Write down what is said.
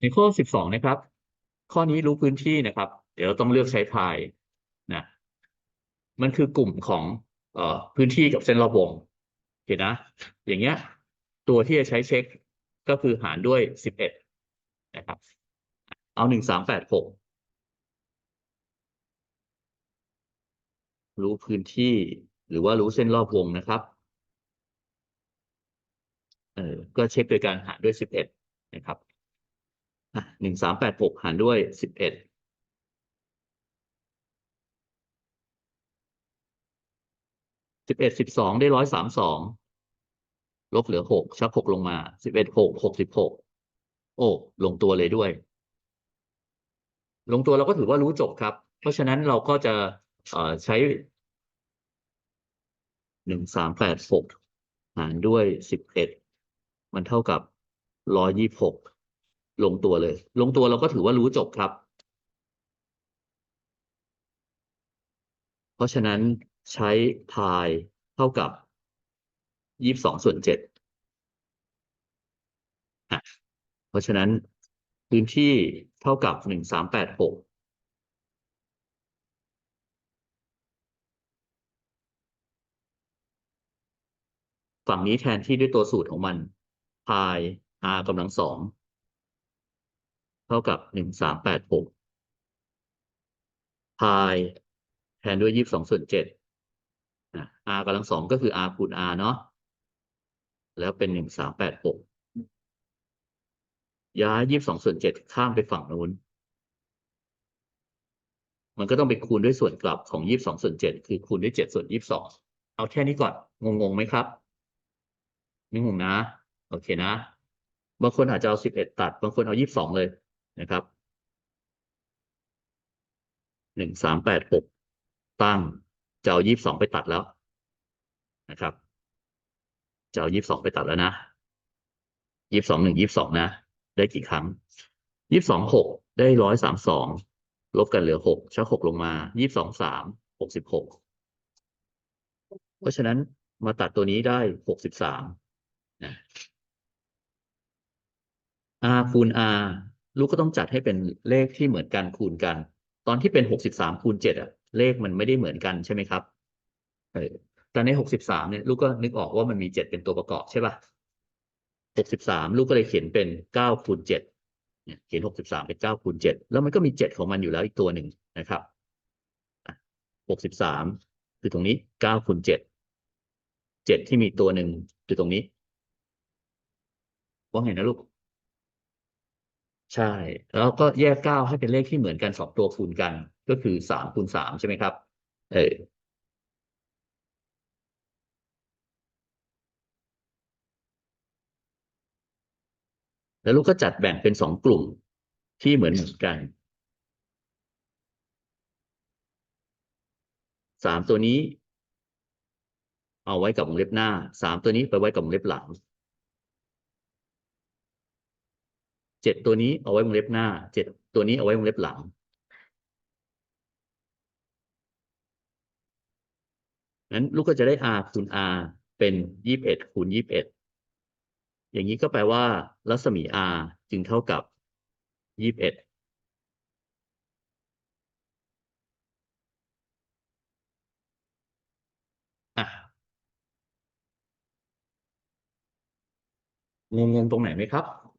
ในข้อสิบสองนะครับ ข้อนี้รู้พื้นที่นะครับ เดี๋ยวเราต้องเลือกใช้พายนะมันคือกลุ่มของเอ่อพื้นที่กับเส้นรอบวงโอเคนะ อย่างเงี้ย ตัวที่จะใช้เช็คก็คือหารด้วยสิบเอ็ดนะครับ เอาหนึ่งสามแปดหกรู้พื้นที่หรือว่ารู้เส้นรอบวงนะครับเออก็เช็คโดยการหารด้วยสิบเอ็ดนะครับ หนึ่งสามแปดหกหารด้วยสิบเอ็ดสิบเอ็ดสิบสองได้ร้อยสามสองลบเหลือหกชักหกลงมาสิบเอ็ดหกหกสิบหกโอ้ ลงตัวเลยด้วย ลงตัวเราก็ถือว่ารู้จบครับ เพราะฉะนั้นเราก็จะใช้หนึ่งสามแปดหกหารด้วยสิบเอ็ดมันเท่ากับร้อยยี่หก ลงตัวเลย ลงตัวเราก็ถือว่ารู้จบครับ เพราะฉะนั้นใช้พายเท่ากับยี่สิบสองส่วนเจ็ดเพราะฉะนั้นพื้นที่เท่ากับหนึ่งสามแปดหกฝั่งนี้แทนที่ด้วยตัวสูตรของมันพาย r กำลังสอง เท่ากับหนึ่งสามแปดหกพายแทนด้วยยี่สิบสองส่วนเจ็ดนะ r กำลังสองก็คือ r คูณ r เนาะแล้วเป็นหนึ่งสามแปดหกย้ายยี่สิบสองส่วนเจ็ดข้ามไปฝั่งนู้น มันก็ต้องไปคูณด้วยส่วนกลับของยี่สิบสองส่วนเจ็ดคือคูณด้วยเจ็ดส่วนยี่สิบสองเอาแค่นี้ก่อน งงๆไหมครับ ไม่งงนะ โอเคนะ บางคนอาจจะเอาสิบเอ็ดตัด บางคนเอายี่สิบสองเลย นะครับหนึ่งสามแปดหกตั้งจะเอายี่สิบสองไปตัดแล้วนะครับจะเอายี่สิบสองไปตัดแล้วนะยี่สิบสองหนึ่งยี่สิบสองนะ ได้กี่ครั้งยี่สิบสองหกได้ร้อยสามสองลบกันเหลือหกชักหกลงมายี่สิบสองสามหกสิบหกเพราะฉะนั้นมาตัดตัวนี้ได้หกสิบสามนะ r คูณ r ลูกก็ต้องจัดให้เป็นเลขที่เหมือนกันคูณกัน ตอนที่เป็นหกสิบสามคูณเจ็ดอะเลขมันไม่ได้เหมือนกันใช่ไหมครับเออแต่ในหกสิบสามเนี่ยลูกก็นึกออกว่ามันมีเจ็ดเป็นตัวประกอบใช่ป่ะหกสิบสามลูกก็เลยเขียนเป็นเก้าคูณเจ็ดเนี่ยเขียนหกสิบสามเป็นเก้าคูณเจ็ดแล้วมันก็มีเจ็ดของมันอยู่แล้วอีกตัวหนึ่งนะครับหกสิบสามคือตรงนี้เก้าคูณเจ็ดเจ็ดที่มีตัวหนึ่งคือตรงนี้ว่าไงนะลูก ใช่ แล้วก็แยกเก้าให้เป็นเลขที่เหมือนกันสองตัวคูณกัน ก็คือสามคูณสามใช่ไหมครับ เออแล้วลูกก็จัดแบ่งเป็นสองกลุ่มที่เหมือนเหมือนกันสามตัวนี้ เอาไว้กับวงเล็บหน้าสามตัวนี้ไปไว้กับวงเล็บหลัง เจ็ดตัวนี้เอาไว้วงเล็บหน้าเจ็ดตัวนี้เอาไว้วงเล็บหลัง นั้นลูกก็จะได้ r คูณ r เป็นยี่สิบเอ็ดคูณยี่สิบเอ็ดอย่างนี้ก็แปลว่า รัศมี r จึงเท่ากับยี่สิบเอ็ดอะงงตรงไหนไหมครับ